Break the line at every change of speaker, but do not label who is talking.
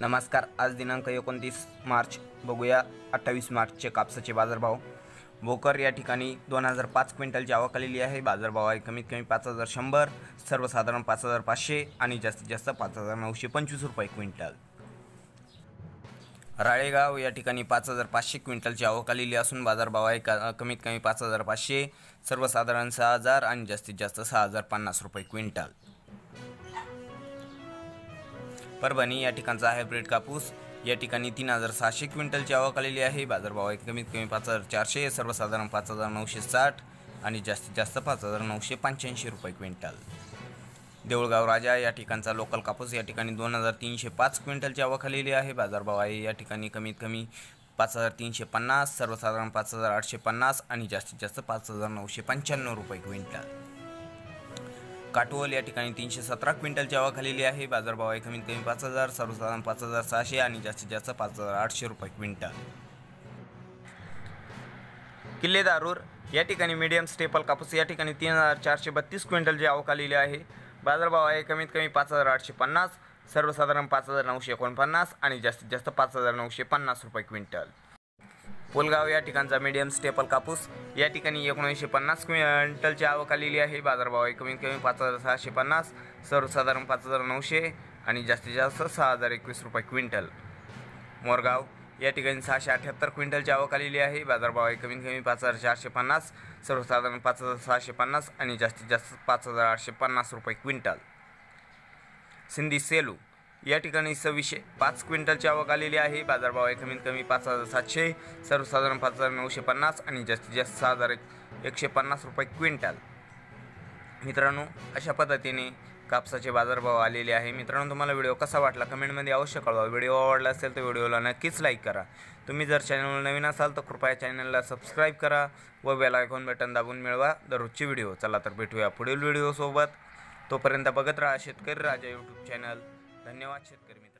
नमस्कार आज दिनांक एकोणतीस मार्च बघूया अठ्ठावीस मार्चचे कापसाचे बाजारभाव. भोकर या ठिकाणी दोन हजार पाच क्विंटलची आवक आलेली आहे. बाजारभाव आहे कमीत कमी पाच हजार शंभर सर्वसाधारण पाच हजार पाचशे आणि जास्तीत जास्त पाच हजार नऊशे पंचवीस रुपये क्विंटल. राळेगाव या ठिकाणी पाच हजार पाचशे क्विंटलची आवक आलेली असून बाजारभाव आहे का कमीत कमी पाच हजार पाचशे सर्वसाधारण सहा हजार आणि जास्तीत जास्त सहा हजार पन्नास रुपये क्विंटल. परभणी या ठिकाणचा हायब्रिड कापूस. या ठिकाणी तीन हजार सहाशे क्विंटलची आवक आलेली आहे. बाजारभाव आहे कमीत कमी पाच हजार चारशे सर्वसाधारण पाच हजार नऊशे साठ आणि जास्तीत जास्त पाच हजार नऊशे पंच्याऐंशी रुपये क्विंटल. देऊळगाव राजा या ठिकाणचा लोकल कापूस या ठिकाणी दोन हजार तीनशे पाच क्विंटलची आवक आलेली आहे. बाजारभाव आहे या ठिकाणी कमीत कमी पाच हजार तीनशे पन्नास सर्वसाधारण पाच हजार आठशे पन्नास आणि जास्तीत जास्त पाच हजार नऊशे पंच्याण्णव रुपये क्विंटल. काटोल या ठिकाणी तीनशे सतरा क्विंटलची आवक खालेली आहे. बाजारभाव आहे कमीत कमी पाच हजार सर्वसाधारण पाच हजार सहाशे आणि जास्तीत जास्त पाच हजार आठशे रुपये क्विंटल. किल्ले दारूर या ठिकाणी मीडियम स्टेपल कापूस या ठिकाणी तीन हजार चारशे बत्तीस क्विंटलची आवक आलेली आहे. बाजारभाव आहे कमीत कमी पाच हजार आठशे पन्नास सर्वसाधारण पाच हजार नऊशे एकोणपन्नास आणि जास्तीत जास्त पाच हजार नऊशे पन्नास रुपये क्विंटल. कोलगाव या ठिकाणचा मीडियम स्टेपल कापूस. या ठिकाणी एकोणीसशे पन्नास क्विंटलची आवक आलेली आहे. बाजारभाव आहे कमीत कमी पाच हजार सहाशे पन्नास सर्वसाधारण पाच हजार नऊशे आणि जास्तीत जास्त सहा हजार एकवीस रुपये क्विंटल. मोरगाव या ठिकाणी सहाशे अठ्याहत्तर क्विंटलची आवक आलेली आहे. बाजारभाव आहे कमीत कमी पाच हजार चारशे पन्नास सर्वसाधारण पाच हजार सहाशे पन्नास आणि जास्तीत जास्त पाच हजार आठशे पन्नास रुपये क्विंटल. सिंधी सेलू या ठिकाणी सव्वीसशे पाच क्विंटलची आवक आलेली आहे. बाजारभाव आहे कमीत कमी पाच हजार सातशे सर्वसाधारण पाच हजार नऊशे पन्नास आणि जास्तीत जास्त सहा हजार एक एकशे पन्नास रुपये क्विंटल. मित्रांनो अशा पद्धतीने कापसाचे बाजारभाव आलेले आहे. मित्रांनो तुम्हाला व्हिडिओ कसा वाटला कमेंटमध्ये अवश्य कळवा. व्हिडिओ आवडला असेल तर व्हिडिओला नक्कीच लाईक करा. तुम्ही जर चॅनलवर नवीन असाल तर कृपया चॅनलला सबस्क्राईब करा व बेल आयकॉन बटन दाबून मिळवा. दररोजचे व्हिडिओ. चला तर भेटूया पुढील व्हिडिओसोबत. तोपर्यंत बघत राहा शेतकरी राजा यूट्यूब चॅनल धन्यवाद शेतकरी मित्र.